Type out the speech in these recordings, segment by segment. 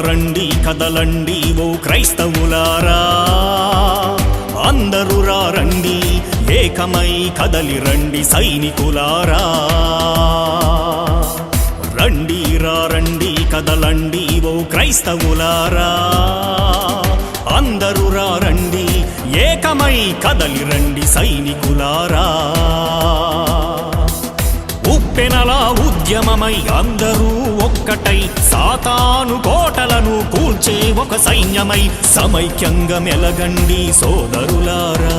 రండి కదలండి ఓ క్రైస్తవులారా. అందరూ రా రండి ఏకమై కదలి రండి సైనికులారా. రండి రా రండి కదలండి ఓ క్రైస్తవులారా. అందరూ రా రండి ఏకమై కదలి రండి సైనికులారా. ఉప్పెనలా ఉద్యమమై అందరూ ఒక్కటై సాతాను కోటలను కూల్చే ఒక సైన్యమై సమైక్యంగా మెలగండి సోదరులారా.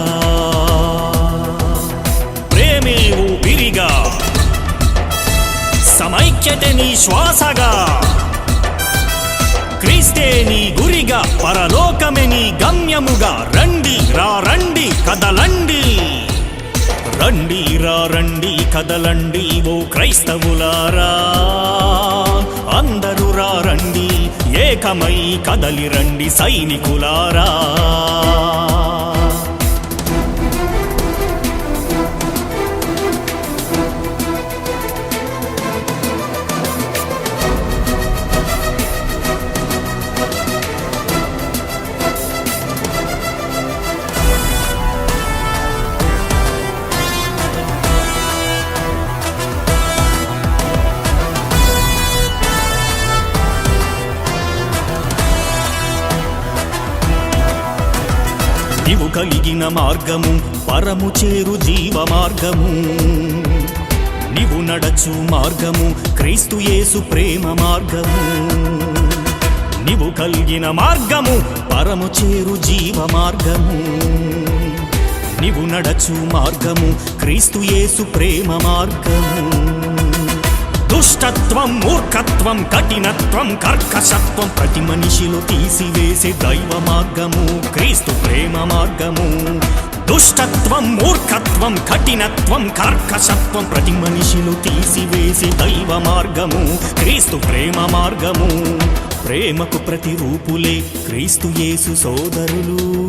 ప్రేమే ఊపిరిగా సమైక్యతని శ్వాసగా క్రీస్తే నీ గురిగా పరలోకమే నీ గమ్యముగా రండి రా రండి కదలండి. రండి రా రండి కదలండి ఓ క్రైస్తవులారా. అందరూ రా రండి ఏకమై కదలి రండి సైనికులారా. కలిగిన మార్గము పరము చేరు జీవ మార్గము. నీవు నడచు మార్గము క్రీస్తు యేసు ప్రేమ మార్గము. నీవు కలిగిన మార్గము పరము చేరు జీవ మార్గము. నీవు నడచు మార్గము క్రీస్తు యేసు ప్రేమ మార్గము. దుష్టత్వం మూర్ఖత్వం కఠినత్వం కర్కశత్వం. ప్రతి మనిషిలో తీసివేసే దైవ మార్గము క్రీస్తు ప్రేమ మార్గము. దుష్టత్వం మూర్ఖత్వం కఠినత్వం కర్కశత్వం. ప్రతి మనిషిలో తీసివేసే దైవ మార్గము క్రీస్తు ప్రేమ మార్గము. ప్రేమకు ప్రతిరూపులే క్రీస్తు యేసు సోదరులు.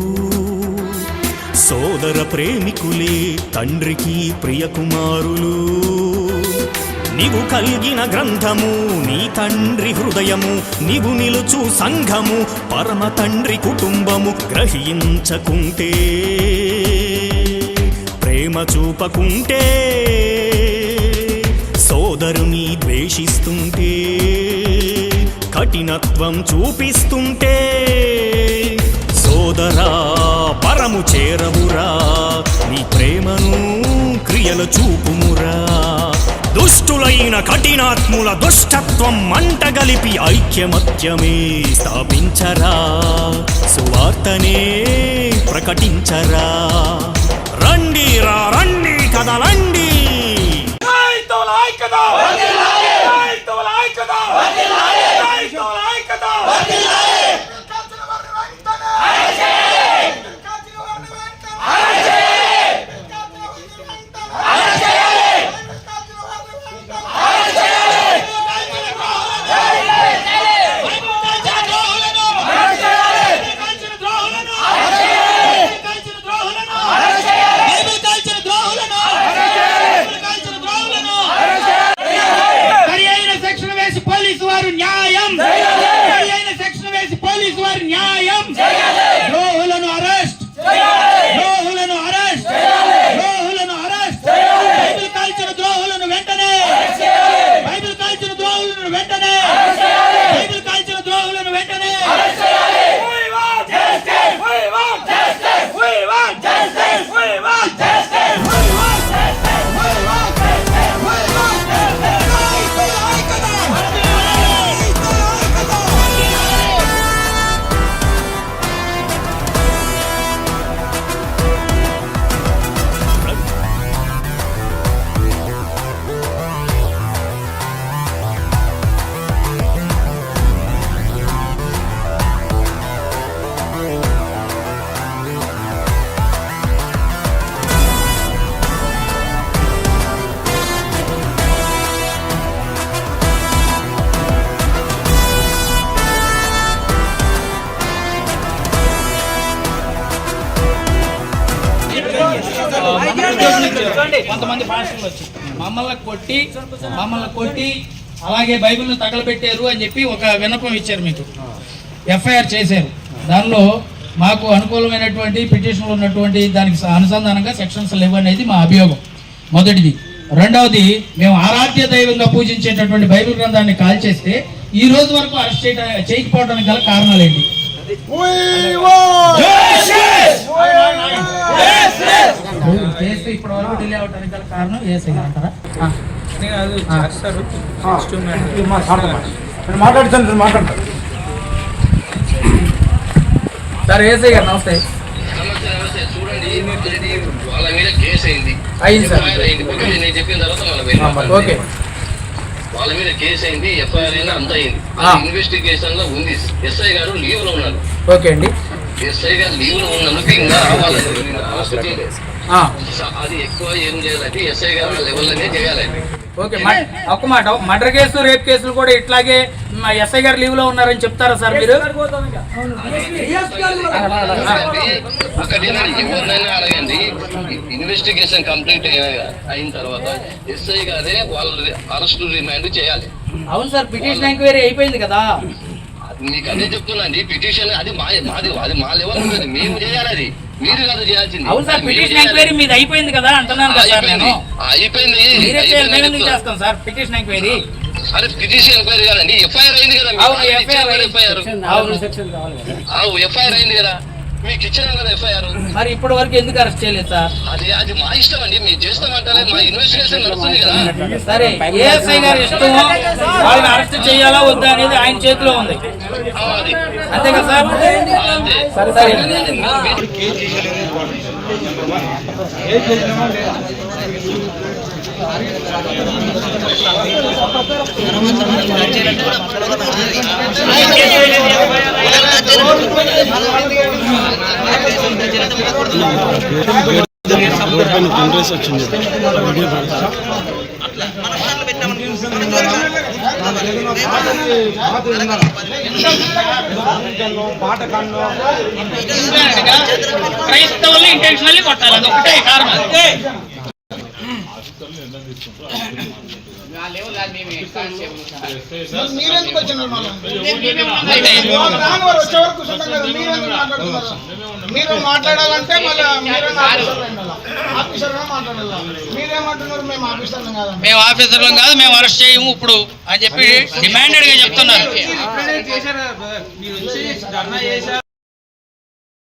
సోదర ప్రేమికులే తండ్రికి ప్రియ కుమారులు నీవు కలిగిన గ్రంథము నీ తండ్రి హృదయము నీవు నిలుచు సంఘము పరమ తండ్రి కుటుంబము గ్రహించకుంటే ప్రేమ చూపకుంటే సోదరుని ద్వేషిస్తుంటే కఠినత్వం చూపిస్తుంటే సోదరా పరము చేరవురా నీ ప్రేమను క్రియలు చూపుమురా. దుష్టులైన కఠినాత్ముల దుష్టత్వం మంటగలిపి ఐక్యమత్యమే స్థాపించరా సువార్తనే ప్రకటించరా రండి రా రండి కదలండి క్రైస్తవుల ఐక్యత కొంతమంది పాస్టర్లు వచ్చి మమ్మల్ని కొట్టి మమ్మల్ని కొట్టి అలాగే బైబిల్ను తగలబెట్టారు అని చెప్పి ఒక విన్నపం ఇచ్చారు మీకు. ఎఫ్ఐఆర్ చేశారు. దానిలో మాకు అనుకూలమైనటువంటి పిటిషన్లు ఉన్నటువంటి దానికి అనుసంధానంగా సెక్షన్స్ లేవు అనేది మా అభియోగం. మొదటిది. రెండవది మేము ఆరాధ్య దైవంగా పూజించేటటువంటి బైబిల్ గ్రంథాన్ని కాల్ చేస్తే ఈ రోజు వరకు అరెస్ట్ చేయట చేయకపోవడానికి గల కారణాలు ఏంటి చేస్తే ఇప్పటి వరకు డిలే అవడానికి గల కారణం ఏసై అంటారా. మాట్లాడుతాను మాట్లాడతాను సార్ ఏసై గారు నమస్తే అయింది అయింది సార్. ఓకే, నేను చెప్పిన తర్వాత మళ్ళీ వెళ్ళి మీద కేసు అయింది ఎఫ్ఐఆర్ అయింది అంత అయింది. ఆ. ఇన్వెస్టిగేషన్లో ఉంది. ఎస్ఐ గారు లీవ్లో ఉన్నారు. ఓకే అండి. ఎస్ఐ గారు లీవ్లో ఉన్నందుకు ఇంకా రావాలి. ఆ. అది ఎక్కువ ఏం చేయాలంటే ఎస్ఐ గారు లెవెల్లోనే చేయాలి. ఓకే మ- ఒక్క మాట మర్డర్ కేసు రేప్ కేసులు కూడా ఇట్లాగే మ, ఎస్ఐ గారు లీవ్లో ఉన్నారని చెప్తారా సార్ మీరు? ఇన్వెస్టిగేషన్ కంప్లీట్ అయిన తర్వాత ఎస్ఐ గారే వాళ్ళ అరెస్ట్ రిమాండ్ చేయాలి. అవును సార్ పిటిషన్ ఎంక్వైరీ అయిపోయింది కదా. మీకు అదే చెప్తున్నాండి పిటిషన్ అది మా మాది అది మా లెవెల్ ఉంటుంది. మేము చేయాలి అది. మీరు కాదు చేయాల్సింది. అవును సార్ పిటిషన్. ఎంక్వైరీ మీది అయిపోయింది కదా అంటున్నాను కదా సార్ నేను. అయిపోయింది. మీరే చేయాలి మేము ఎందుకు? చేస్తాం సార్ పిటిషన్ ఎంక్వైరీ అరే పిటిషన్ ఎంక్వైరీ కాదండి. ఎఫ్ఐఆర్ అయింది కదా ఎఫ్ఐఆర్ అయింది కదా. మీకు ఇచ్చినాం కదా ఎఫ్ఐఆర్ మరి ఇప్పటి వరకు ఎందుకు అరెస్ట్ చేయలేదు సార్? అది అది మా ఇష్టం అండి. మీరు చేస్తామంటారే మా ఇన్వెస్టిగేషన్ నడుస్తుంది కదా. సరే ఏఎస్ఐ గారి ఇష్టం వాళ్ళని అరెస్ట్ చేయాలా వద్దా అనేది ఆయన చేతిలో ఉంది. అంతే కదా సార్? అంతే సరే కాంగ్రెస్ వచ్చింది క్రైస్తవులు ఇంటెన్షనల్లీ కొట్టాలి అది ఒకటే కారణం. మీరెందుకు వచ్చినారు వచ్చే వరకు మీరు మాట్లాడాలంటే మళ్ళీ మీరేమంటున్నారు మేము ఆఫీసర్లు కాదు మేము ఆఫీసర్లం కాదు మేము అరెస్ట్ చేయము ఇప్పుడు అని చెప్పి డిమాండెడ్గా చెప్తున్నారు.